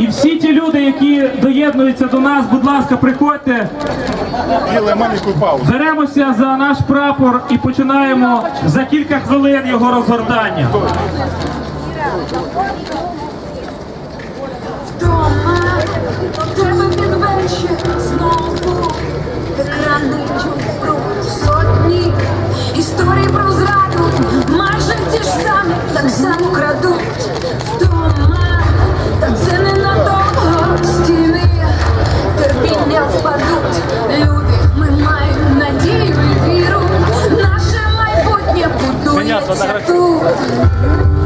І всі ті люди, які доєднуються до нас, будь ласка, приходьте, Делаем маленькую паузу. беремося за наш прапор і починаємо за кілька хвилин його розгортання. Вдома до тебе під вечір знову екрани про сотні історії про зраду, майже ті ж самі, так само крадуть. меня сфотографировать.